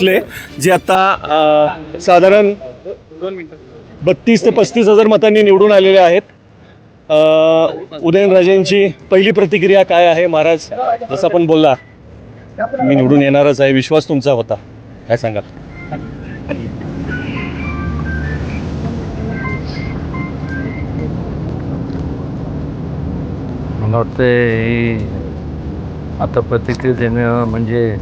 जे आता साधारण बत्तीस ते पस्तीस हजार मतांनी निवडून आलेले आहेत. उदयनराजेंची पहिली प्रतिक्रिया काय आहे महाराज? जसं आपण बोलला मी निवडून येणारच आहे विश्वास तुमचा होता. काय सांगाल? मला वाटतं आता प्रतिक्रिया देणं म्हणजे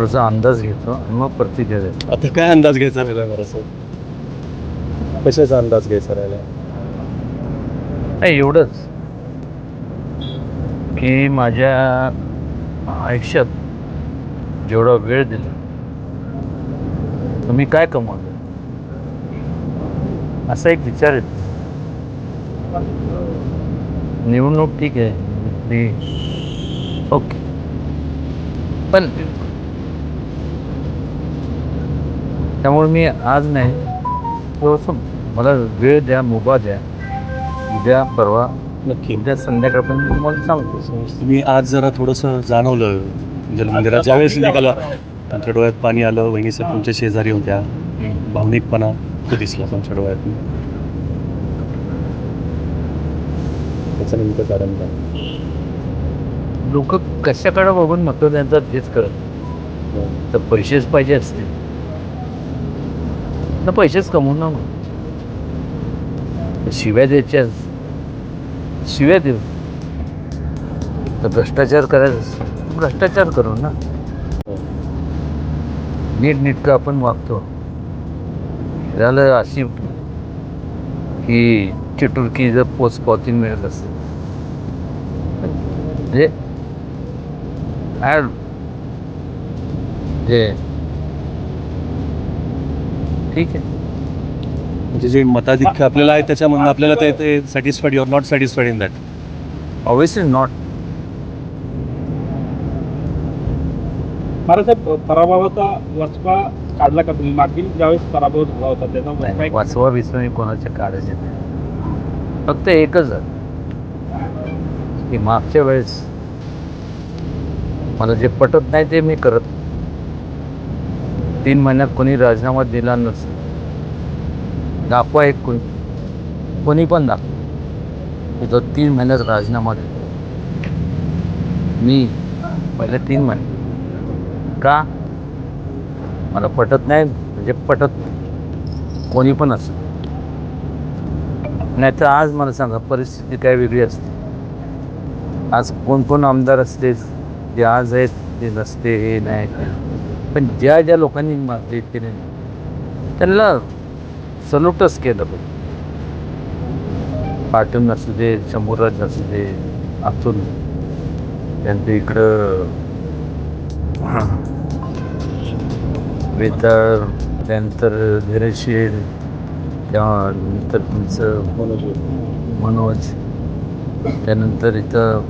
थोडासा अंदाज घेतो आणि मग प्रतिक्रिया देतो. आता काय अंदाज घ्यायचा राहिला महाराज कशाचा अंदाज घ्यायचा राहिला? नाही एवढंच. की माझ्या आयुष्यात जेवढा वेळ दिला तर मी काय कमवलं? असा एक विचार येतो. निवडणूक ठीक आहे. ओके. पण त्यामुळे मी आज नाही. थोडंसं मला वेळ द्या मुभा द्या. उद्या परवा नक्की. उद्या संध्याकाळपर्यंत मी तुम्हाला सांगतो. तुम्ही आज जरा थोडंसं जाणवलं. जलमंदिरात ज्यावेळेस निघाला तुमच्या डोळ्यात पाणी आलं वहिनी साहेब तुमच्या शेजारी होत्या. भावनिकपणा तो दिसला तुमच्या डोळ्यात. त्याचं नेमकं कारण काय? लोक कशाकडे बघून मतं त्यांचा तेच करत तर पैसेच पाहिजे असते ना पैसेच कमवून ना मग शिव्या द्यायच्या. शिव्या देऊ. तर भ्रष्टाचार करायचा भ्रष्टाचार करू ना. नीट नीटकं आपण वागतो. झालं अशी की चिटुरकी जर पोच पावती मिळत असते म्हणजे ॲड जे ठीक आहे. म्हणजे जे मताधिक्य आपल्याला आहे त्याच्यामधून आपल्याला ते ते satisfied your not satisfied in that obviously not महाराजसाहेब पराभवाचा वचपा काढला का तुम्ही? मागील ज्यावेळेस पराभव झाला होता त्याचा वचपा एक- वाचवा विचवा कोणाच्या काढायचे नाही. फक्त एकच आहे. की मागच्या वेळेस मला जे पटत नाही ते मी करत तीन महिन्यात कोणी राजीनामा दिला नसेल दाखवा एक कोणी. कोणी पण दाखवा. तो तीन महिन्यात राजीनामा देतो मी पहिले तीन महिने. का? मला पटत नाही म्हणजे पटत कोणी पण असं नाही तर आज मला सांगा परिस्थिती काय वेगळी असते. आज कोण कोण आमदार असते जे आज आहेत ते नसते हे नाही ते. पण ज्या ज्या लोकांनी ते नाही त्यांना सलूटच केलं पाहिजे पाटण असू दे शंभूराज असू दे अतुल त्यांचं इकडं वेताळ त्यानंतर धीरेशीर त्यानंतर तुमचं मनोज त्यानंतर इथं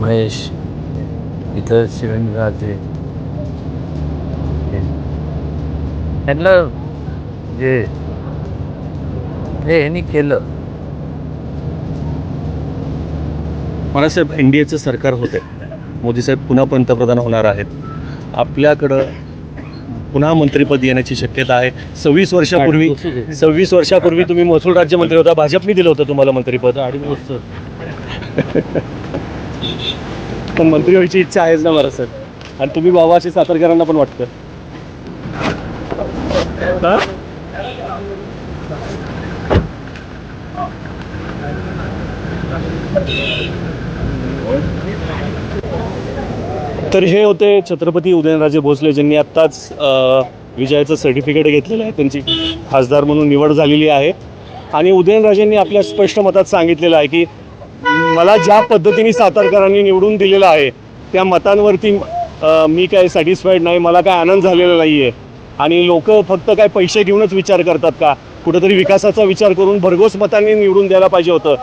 महेश. इथं शिवंगाचे त्यांना जे हे ह्यांनी केलं. मला साहेब एन डी एचं सरकार होते. मोदी साहेब पुन्हा पंतप्रधान होणार आहेत. आपल्याकडं पुन्हा मंत्रिपद येण्याची शक्यता आहे. सव्वीस वर्षापूर्वी सव्वीस वर्षापूर्वी तुम्ही महसूल राज्यमंत्री होता. भाजपने दिलं होतं तुम्हाला मंत्रिपद. अडीच वर्ष पण मंत्री व्हायची इच्छा आहेच ना बरं सर. आणि तुम्ही बाबाचे सातारकरांना पण वाटतं. हा? तर हे होते छत्रपती उदयनराजे भोसले ज्यांनी आत्ताच अ, विजयाचं सर्टिफिकेट घेतलेलं आहे. त्यांची खासदार म्हणून निवड झालेली आहे. आणि उदयनराजेंनी आपल्या स्पष्ट मतात सांगितलेलं आहे की मला ज्या पद्धतीने सातारकरांनी निवडून दिलेलं आहे त्या मतांवरती मी काय सॅटिस्फाईड नाही मला काय आनंद झालेला नाही आहे आणि लोक फक्त काय पैसे घेऊनच विचार करतात का? कुठंतरी विकासाचा विचार करून भरघोस मतांनी निवडून द्यायला पाहिजे होतं.